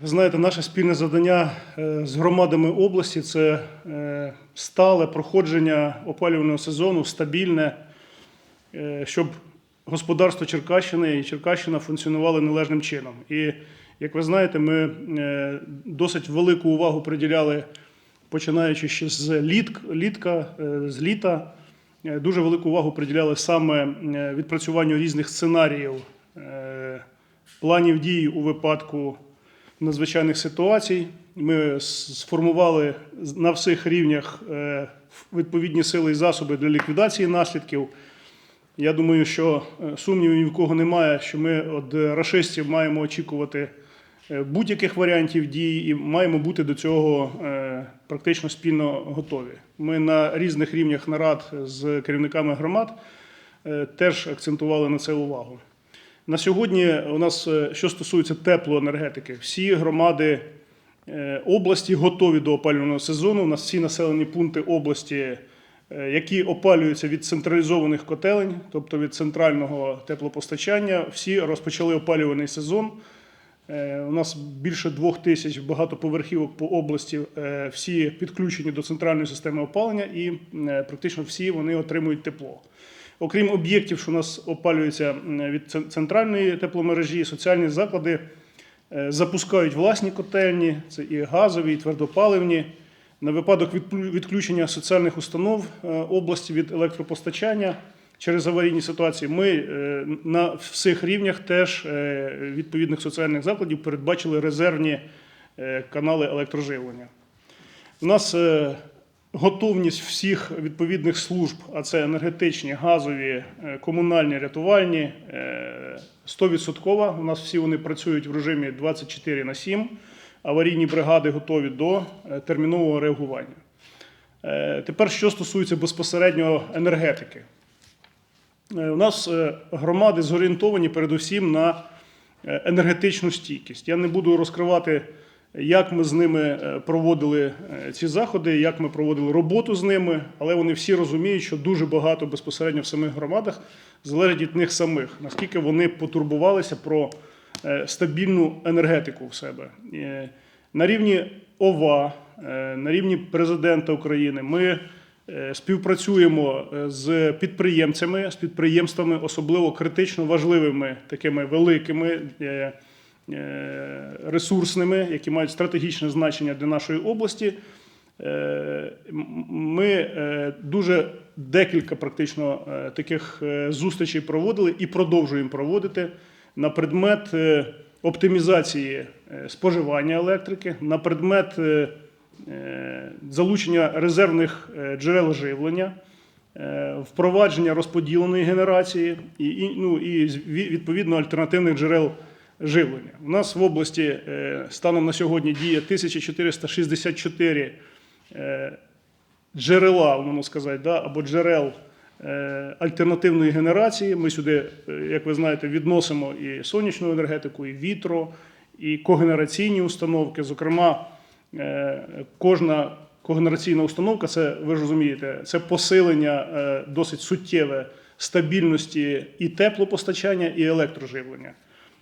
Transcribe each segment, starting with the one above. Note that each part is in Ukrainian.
Ви знаєте, наше спільне завдання е, з громадами області це е, стале проходження опалювального сезону, стабільне, е, щоб господарство Черкащини і Черкащина функціонували належним чином. І як ви знаєте, ми досить велику увагу приділяли, починаючи ще з літ, літка, з літа, дуже велику увагу приділяли саме відпрацюванню різних сценаріїв, планів дій у випадку надзвичайних ситуацій. Ми сформували на всіх рівнях е, відповідні сили і засоби для ліквідації наслідків. Я думаю, що е, сумнівів ні в кого немає, що ми від рашистів маємо очікувати е, будь-яких варіантів дій і маємо бути до цього практично спільно готові. Ми на різних рівнях нарад з керівниками громад теж акцентували на це увагу. На сьогодні у нас, е, що стосується теплоенергетики, всі громади е, області готові до опалювального сезону. У нас всі населені пункти області, е, які опалюються від централізованих котелень, тобто від центрального теплопостачання, всі розпочали опалювальний сезон. У нас більше двох тисяч багатоповерхівок по області, всі підключені до центральної системи опалення, і практично всі вони отримують тепло. Окрім об'єктів, що у нас опалюються від центральної тепломережі, соціальні заклади е, запускають власні котельні, це і газові, і твердопаливні. На випадок відключення соціальних установ е, області від електропостачання через аварійні ситуації, ми е, на всіх рівнях теж відповідних соціальних закладів передбачили резервні канали електроживлення. У нас готовність всіх відповідних служб, а це енергетичні, газові, е, комунальні, рятувальні, е, 100%. У нас всі вони працюють в режимі 24 на 7. Аварійні бригади готові до е, термінового реагування. Е, Тепер, що стосується безпосередньо енергетики. Е, У нас е, громади зорієнтовані передусім на е, енергетичну стійкість. Я не буду розкривати, як ми з ними е, проводили е, ці заходи, як ми проводили роботу з ними, але вони всі розуміють, що дуже багато безпосередньо в самих громадах залежить від них самих, наскільки вони потурбувалися про е, стабільну енергетику в себе. На рівні ОВА, на рівні президента України ми співпрацюємо з підприємцями, з підприємствами, особливо критично важливими, такими великими. Е, Ресурсними, які мають стратегічне значення для нашої області, Е, Ми е, дуже декілька практично таких зустрічей проводили і продовжуємо проводити на предмет оптимізації споживання електрики, на предмет залучення резервних джерел живлення, впровадження розподіленої генерації і, ну, і відповідно альтернативних джерел живлення. У нас в області е, станом на сьогодні діє 1464 е, джерела, можна сказати, да, або джерел е, альтернативної генерації. Ми сюди, як ви знаєте, відносимо і сонячну енергетику, і вітро, і когенераційні установки. Зокрема, кожна когенераційна установка, це ви ж розумієте, це посилення досить суттєве стабільності і теплопостачання, і електроживлення.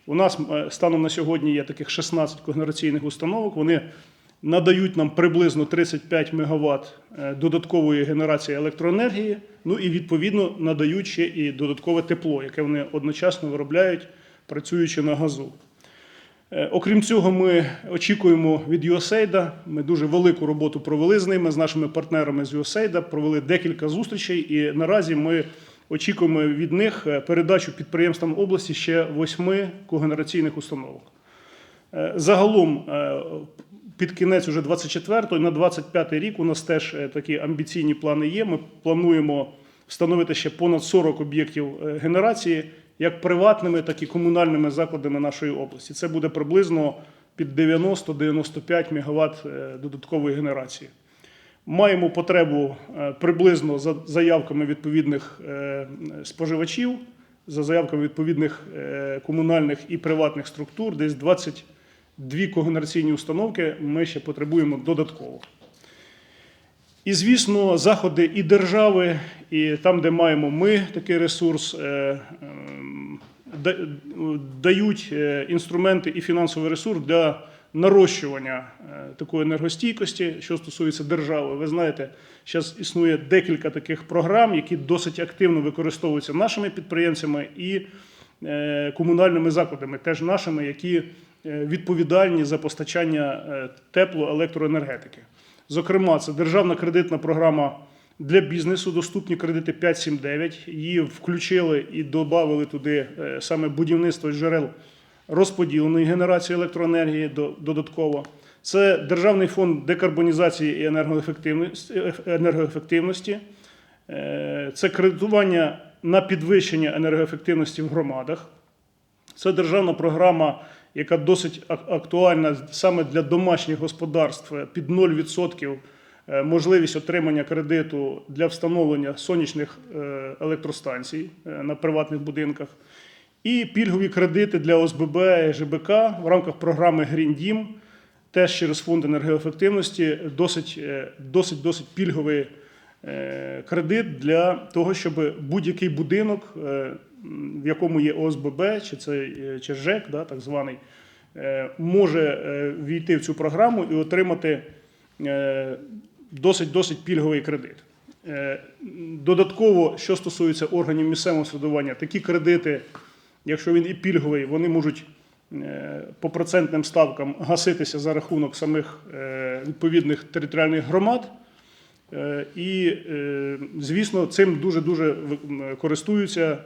У нас е, станом на сьогодні є таких 16 когенераційних установок. Вони надають нам приблизно 35 МВт додаткової генерації електроенергії. Ну і відповідно надають ще і додаткове тепло, яке вони одночасно виробляють, працюючи на газу. Е, Окрім цього, ми очікуємо від USAID. Ми дуже велику роботу провели з ними, з нашими партнерами з USAID, провели декілька зустрічей, і наразі ми очікуємо від них е, передачу підприємствам області ще восьми когенераційних установок. Е, Загалом е, під кінець уже 24-го на 25-й рік у нас теж такі амбіційні плани є. Ми плануємо встановити ще понад 40 об'єктів генерації, як приватними, так і комунальними закладами нашої області. Це буде приблизно під 90-95 МВт додаткової генерації. Маємо потребу е, приблизно за заявками відповідних е, споживачів, за заявками відповідних е, комунальних і приватних структур, десь 22 когенераційні установки ми ще потребуємо додатково. І, звісно, заходи і держави, і там, де маємо ми такий ресурс, ем, да- дають інструменти і фінансовий ресурс для нарощування е, такої енергостійкості, що стосується держави. Ви знаєте, зараз існує декілька таких програм, які досить активно використовуються нашими підприємцями і е, комунальними закладами, теж нашими, які е, відповідальні за постачання тепло електроенергетики. Зокрема, це державна кредитна програма для бізнесу, доступні кредити 579. Її включили і додали туди саме будівництво джерел розподіленої генерації електроенергії додатково. Це Державний фонд декарбонізації і енергоефективності. Е, Це кредитування на підвищення енергоефективності в громадах. Це державна програма, яка досить актуальна саме для домашніх господарств під 0% е, можливість отримання кредиту для встановлення сонячних е, електростанцій на приватних будинках. І пільгові кредити для ОСББ і ЖБК в рамках програми Green Dім, теж через фонд енергоефективності, досить, е, досить, досить пільговий е, кредит для того, щоб будь-який будинок, е, в якому є ОСББ, чи це чи ЖЕК, да, так званий, може війти в цю програму і отримати досить досить пільговий кредит. Додатково, що стосується органів місцевого самоврядування, такі кредити, якщо він і пільговий, вони можуть е, по процентним ставкам гаситися за рахунок самих е, відповідних територіальних громад. Е, І, звісно, цим дуже-дуже користуються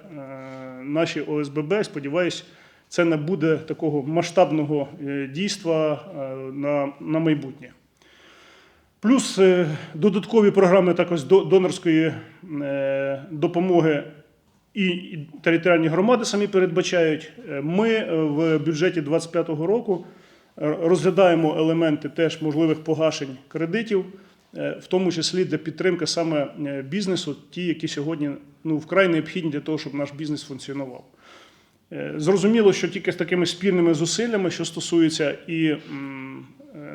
наші ОСББ. Сподіваюсь, це не буде такого масштабного дійства на, на майбутнє. Плюс додаткові програми також до- донорської допомоги і територіальні громади самі передбачають. Е, Ми е, в бюджеті 2025 року е, розглядаємо елементи теж можливих погашень кредитів, в тому числі для підтримки саме бізнесу, ті, які сьогодні ну, вкрай необхідні для того, щоб наш бізнес функціонував. Зрозуміло, що тільки з такими спільними зусиллями, що стосується і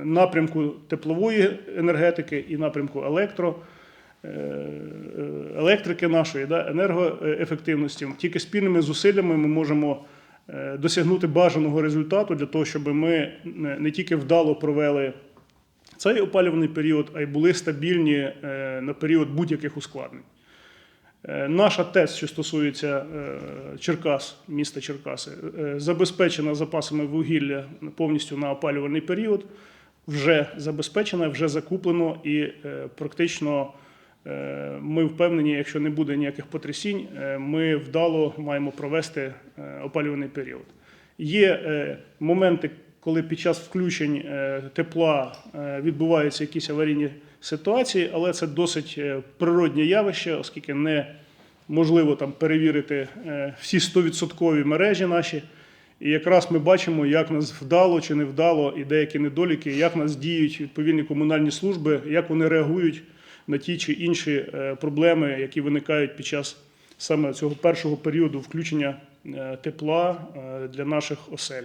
напрямку теплової енергетики, і напрямку електро, електрики нашої, да, енергоефективності, тільки спільними зусиллями ми можемо е, досягнути бажаного результату для того, щоб ми не- тільки вдало провели цей опалювальний період, а й були стабільні е, на період будь-яких ускладнень. Е, Наша ТЕС, що стосується е, Черкас, міста Черкаси, е, забезпечена запасами вугілля повністю на опалювальний період. Вже забезпечена, вже закуплено, і е, практично е, ми впевнені, якщо не буде ніяких потрясінь, е, ми вдало маємо провести е, опалювальний період. Є е, моменти, коли під час включень е, тепла е, відбуваються якісь аварійні ситуації, але це досить е, природнє явище, оскільки не можливо там перевірити е, всі 100% мережі наші. І якраз ми бачимо, як нас вдало чи не вдало, і деякі недоліки, як нас діють відповідні комунальні служби, як вони реагують на ті чи інші е, проблеми, які виникають під час саме цього першого періоду включення е, тепла е, для наших осель.